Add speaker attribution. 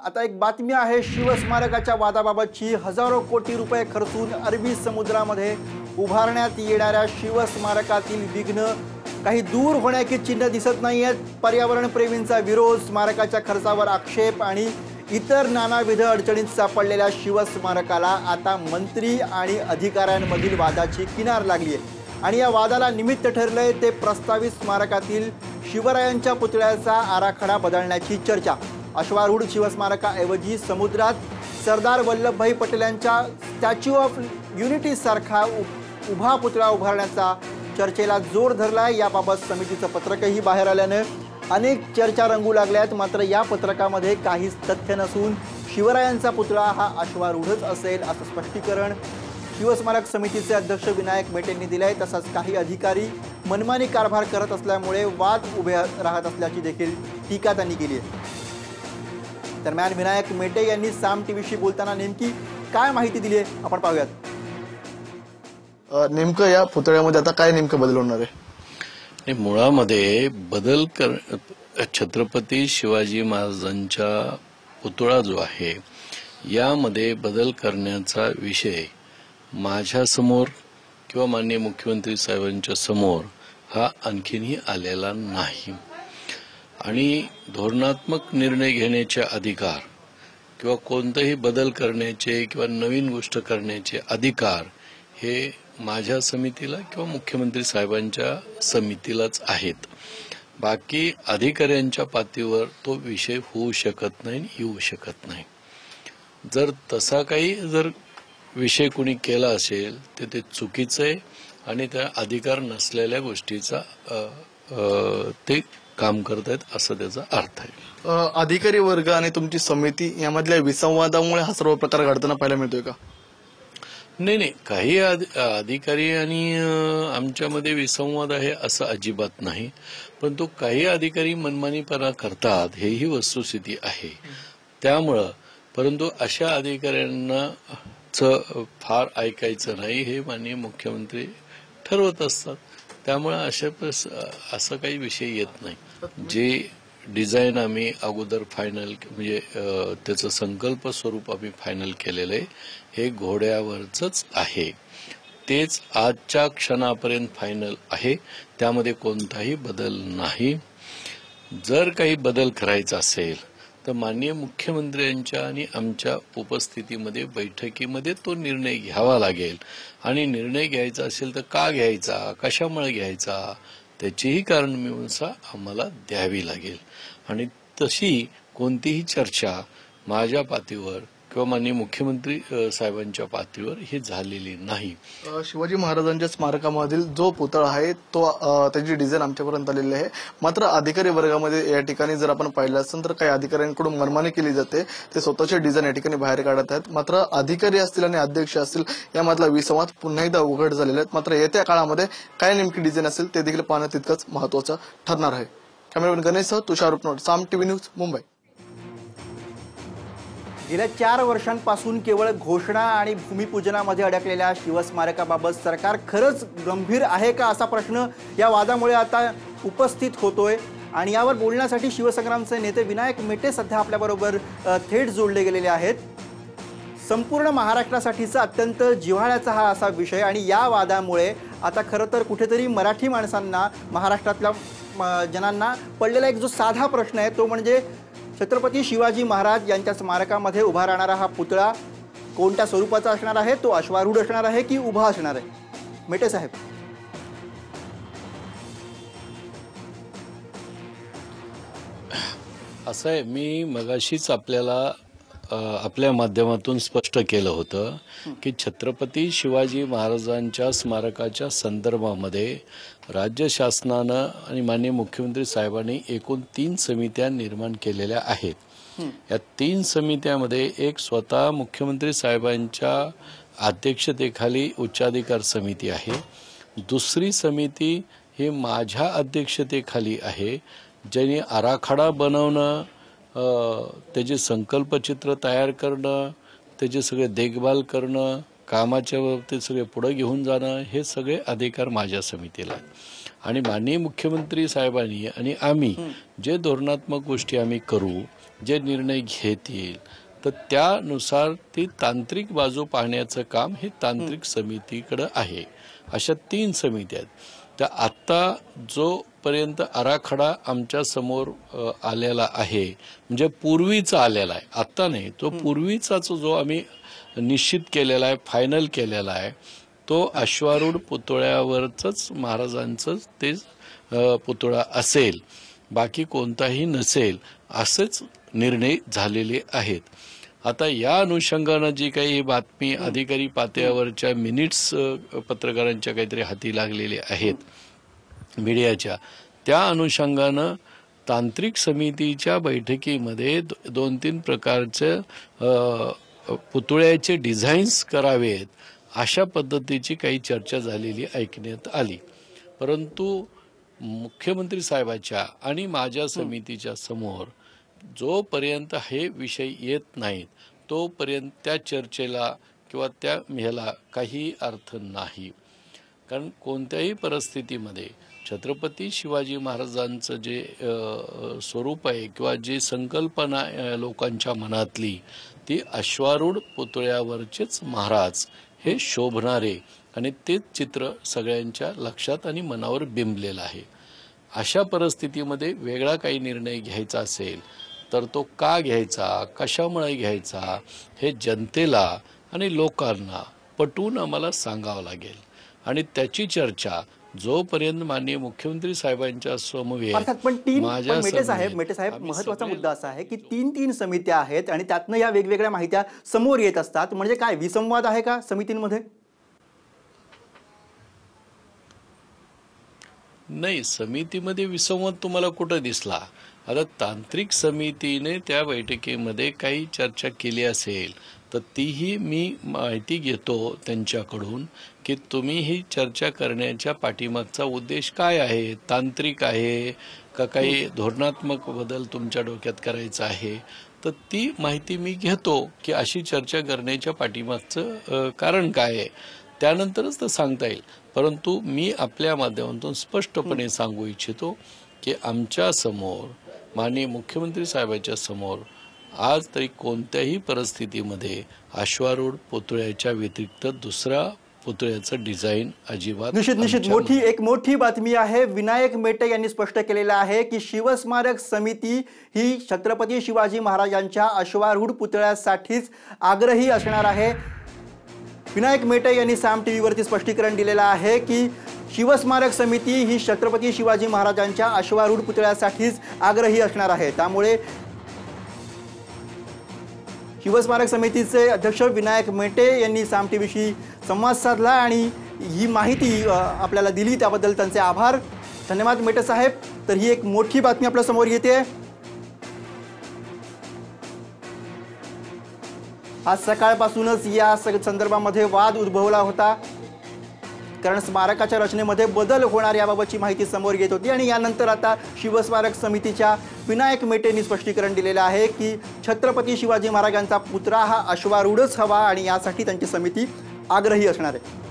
Speaker 1: आता एक बातमी आहे शिवस्मारकाच्या वादाबाबतची. हजारो कोटी रुपये खर्चून अरबी समुद्रामध्ये उभारण्यात येणाऱ्या शिवस्मारकातील विघ्न काही दूर होण्याची चिन्ह दिसत नाही आहेत पर्यावरण प्रेमींचा विरोध स्मारकाच्या खर्चावर आक्षेप आणि इतर नानाविध अडचणीत सापडलेल्या शिवस्मारकाला आता मंत्री आणि अधिकाऱ्यांमधील वादाची किनार लागली आहे. आणि या वादाला निमित्त ठरलंय ते प्रस्तावित स्मारकातील शिवरायांच्या पुतळ्याचा आराखडा बदलण्याची चर्चा. अश्वारूढ शिवस्मारकाऐवजी समुद्रात सरदार वल्लभभाई पटेल यांच्या स्टॅच्यू ऑफ युनिटी सारखा उ- उभा पुतळा उभारण्याचा चर्चेला जोर धरला आहे याबाबत समितीचं पत्रकही बाहेर आल्यानं अनेक चर्चा रंगू लागल्या आहेत मात्र या पत्रकामध्ये काहीच तथ्य नसून शिवरायांचा पुतळा हा अश्वारूढच असेल असं स्पष्टीकरण शिवस्मारक समितीचे अध्यक्ष विनायक मेटेंनी दिले आहे तसंच काही अधिकारी मनमानी कारभार करत असल्यामुळे वाद उभे राहत असल्याची देखील टीका त्यांनी केली आहे. दरम्यान विनायक मेटे यांनी साम टीव्हीशी बोलताना नेमकी काय माहिती दिली आहे? आपण पाहूयात.
Speaker 2: नेमकं या पुतळ्यामध्ये आता काय नेमकं बदल होणार आहे?
Speaker 3: मुळामध्ये बदल कर छत्रपती शिवाजी महाराजांचा पुतळा जो आहे यामध्ये बदल करण्याचा विषय माझ्यासमोर किंवा माननीय मुख्यमंत्री साहेबांच्या समोर हा आणखीनही आलेला नाही. आणि धोरणात्मक निर्णय घेण्याचे अधिकार किंवा कोणताही बदल करण्याचे किंवा नवीन गोष्ट करण्याचे अधिकार हे माझ्या समितीला किंवा मुख्यमंत्री साहेबांच्या समितीलाच आहेत. बाकी अधिकाऱ्यांच्या पातळीवर तो विषय होऊ शकत नाही येऊ शकत नाही. जर तसा काही जर विषय कोणी केला असेल तर ते चुकीचं आहे आणि त्या अधिकार नसलेल्या गोष्टीचा ते काम करत आहेत असं त्याचा अर्थ आहे.
Speaker 2: अधिकारी वर्ग आणि तुमची समिती यामधल्या विसंवादामुळे हा सर्व प्रकार घडताना पाहायला मिळतोय का?
Speaker 3: नाही नाही. काही अधि- अधिकारी आणि आमच्यामध्ये विसंवाद आहे असं अजिबात नाही. परंतु काही अधिकारी मनमानीपणा करतात हेही वस्तुस्थिती आहे. त्यामुळं परंतु अशा अधिकाऱ्यांना च फार ऐकायचं नाही हे माननीय मुख्यमंत्री ठरवत असतात. त्यामुळे अशा प्रस- असं काही विषय येत नाही. जे डिझाईन आम्ही अगोदर फायनल म्हणजे त्याचं संकल्प स्वरूप आम्ही फायनल केलेलं आहे. हे घोड्यावरच आहे. तेच आजच्या क्षणापर्यंत फायनल आहे. त्यामध्ये कोणताही बदल नाही. जर काही बदल करायचा असेल तर माननीय मुख्यमंत्र्यांच्या आणि आमच्या उपस्थितीमध्ये बैठकीमध्ये तो निर्णय घ्यावा लागेल. आणि निर्णय घ्यायचा असेल तर का घ्यायचा? कशामुळे घ्यायचा? त्याचीही कारण मीमांसा आम्हाला द्यावी लागेल. आणि तशी कोणतीही चर्चा माझ्या पातळीवर किंवा माननीय मुख्यमंत्री साहेबांच्या पातळीवर ही झालेली नाही.
Speaker 2: शिवाजी महाराजांच्या स्मारकामधील जो पुतळा आहे तो त्याची डिझाईन आमच्यापर्यंत आलेली आहे. मात्र अधिकारी वर्गामध्ये या ठिकाणी जर आपण पाहिलं असेल तर काही अधिकाऱ्यांकडून मनमानी केली जाते. ते स्वतःचे डिझाईन या ठिकाणी बाहेर काढत आहेत. मात्र अधिकारी असतील आणि अध्यक्ष असतील यामधला विसंवाद पुन्हा एकदा उघड झालेला आहे. मात्र येत्या काळामध्ये काय नेमकी डिझाईन असेल ते देखील पाहणं तितकंच महत्वाचं ठरणार आहे. कॅमेरामॅन गणेश तुषार उपनोट साम टीव्ही न्यूज मुंबई.
Speaker 1: गेल्या चार वर्षांपासून केवळ घोषणा आणि भूमिपूजनामध्ये अडकलेल्या शिवस्मारकाबाबत सरकार खरंच गंभीर आहे का असा प्रश्न या वादामुळे आता उपस्थित होतोय. आणि यावर बोलण्यासाठी शिवसंग्रामचे नेते विनायक मेटे सध्या आपल्याबरोबर थेट जोडले गेलेले आहेत. संपूर्ण महाराष्ट्रासाठीचा अत्यंत जिव्हाळ्याचा हा असा विषय आणि या वादामुळे आता खरं तर कुठेतरी मराठी माणसांना महाराष्ट्रातल्या जनांना पडलेला एक जो साधा प्रश्न आहे तो म्हणजे छत्रपती शिवाजी महाराज यांच्या स्मारकामध्ये उभा राहणारा हा पुतळा कोणत्या स्वरूपाचा असणार आहे? तो अश्वारूढ असणार आहे की उभा असणार आहे? मेटे साहेब.
Speaker 3: असं आहे मी मगाशीच आपल्याला आपल्या माध्यमातून स्पष्ट केलं होतं की छत्रपती शिवाजी महाराजांच्या स्मारकाच्या संदर्भामध्ये राज्य शासनानं आणि माननीय मुख्यमंत्री साहेबांनी एकूण तीन समित्या निर्माण केलेल्या आहेत. या तीन समित्यामध्ये एक स्वतः मुख्यमंत्री साहेबांच्या अध्यक्षतेखाली उच्चाधिकार समिती आहे. दुसरी समिती ही माझ्या अध्यक्षतेखाली आहे ज्यांनी आराखडा बनवणं त्याचे संकल्पचित्र तयार करणं त्याचे सगळे देखभाल करणं कामाच्या बाबतीत सगळे पुढे घेऊन जाणं हे सगळे अधिकार माझ्या समितीला आणि माननीय मुख्यमंत्री साहेबांनी आणि आम्ही जे धोरणात्मक गोष्टी आम्ही करू जे निर्णय घेतील तर त्यानुसार ती तांत्रिक बाजू पाहण्याचं काम हे तांत्रिक समितीकडं आहे. अशा तीन समित्या आहेत. तर आत्ता जोपर्यंत आराखडा आमच्यासमोर अ, आलेला आहे म्हणजे पूर्वीचा आलेला आहे आत्ता नाही तो पूर्वीचाच जो आम्ही निश्चित केलेला आहे फायनल केलेला आहे तो अश्वारूढ पुतळ्यावरच महाराजांचंच ते पुतळा असेल बाकी कोणताही नसेल असेच निर्णय झालेले आहेत. आता या अनुषंगानं जी काही बातमी अधिकारी पातळीवरच्या मिनिट्स पत्रकारांच्या काहीतरी हाती लागलेले आहेत मीडियाच्या त्या अनुषंगानं तांत्रिक समितीच्या बैठकीमध्ये दोन तीन प्रकारचे पुतळ्याचे डिझाईन्स करावेत अशा पद्धतीची काही चर्चा झालेली ऐकण्यात आली. परंतु मुख्यमंत्री साहेबाच्या आणि माझ्या समितीच्या समोर जोपर्यंत हे विषय येत नाहीत तोपर्यंत त्या चर्चेला किंवा त्या ह्याला काही अर्थ नाही. कारण कोणत्याही परिस्थितीमध्ये छत्रपती शिवाजी महाराजांचं जे स्वरूप आहे किंवा जी संकल्पना लोकांच्या मनातली ती अश्वारूढ पुतळ्यावरचेच महाराज हे शोभणारे आणि तेच चित्र सगळ्यांच्या लक्षात आणि मनावर बिंबलेलं आहे. अशा परिस्थितीमध्ये वेगळा काही निर्णय घ्यायचा असेल तर तो का घ्यायचा कशामुळे घ्यायचा हे जनतेला आणि लोकांना पटवून आम्हाला सांगावं लागेल. आणि त्याची चर्चा जोपर्यंत माननीय मुख्यमंत्री साहेबांच्या समवेत
Speaker 1: पण तीन मेटे साहेब मेटे साहेब
Speaker 3: महत्त्वाचा
Speaker 1: मुद्दा असा आहे की तीन तीन समित्या आहेत आणि त्यातनं या वेगवेगळ्या माहित्या समोर येत असतात. म्हणजे काय विसंवाद आहे का समितींमध्ये?
Speaker 3: नाही समितीमध्ये विसंवाद तुम्हाला कुठं दिसला? आता तांत्रिक समितीने त्या बैठकीमध्ये काही चर्चा केली असेल तर तीही मी माहिती घेतो त्यांच्याकडून की तुम्ही ही चर्चा करण्याच्या पाठीमागचा उद्देश काय आहे? तांत्रिक आहे का काही धोरणात्मक बदल तुमच्या डोक्यात करायचा आहे? तर ती माहिती मी घेतो की अशी चर्चा करण्याच्या पाठीमागचं कारण काय आहे? त्यानंतरच तर सांगता येईल. परंतु मी आपल्या माध्यमातून स्पष्टपणे सांगू इच्छितो की आमच्यासमोर माननीय मुख्यमंत्री साहेबांच्या समोर आज तरी कोणत्याही परिस्थितीमध्ये अश्वारूढ पुतळ्याच्या व्यतिरिक्त दुसरा पुतळ्याचं डिझाईन अजिबात
Speaker 1: निश्चित निश्चित. मोठी एक मोठी बातमी आहे. विनायक मेटे यांनी स्पष्ट केलेलं आहे की शिवस्मारक समिती ही छत्रपती शिवाजी महाराजांच्या अश्वारूढ पुतळ्यासाठीच आग्रही असणार आहे. विनायक मेटे यांनी साम टी व्हीवरती स्पष्टीकरण दिलेलं आहे की शिवस्मारक समिती ही छत्रपती शिवाजी महाराजांच्या अश्वारूढ पुतळ्यासाठीच आग्रही असणार आहे. त्यामुळे शिवस्मारक समितीचे अध्यक्ष विनायक मेटे यांनी साम टी व्हीशी संवाद साधला आणि ही माहिती आपल्याला दिली. त्याबद्दल त्यांचे आभार. धन्यवाद मेटे साहेब. तर ही एक मोठी बातमी आपल्यासमोर येते. आज सकाळपासूनच या स- संदर्भामध्ये वाद उद्भवला होता. कारण स्मारकाच्या रचनेमध्ये बदल होणार याबाबतची माहिती समोर येत होती आणि यानंतर आता शिवस्मारक समितीच्या विनायक मेटेंनी स्पष्टीकरण दिलेलं आहे की छत्रपती शिवाजी महाराजांचा पुतळा हा अश्वारूढच हवा आणि यासाठी त्यांची समिती आग्रही असणार आहे.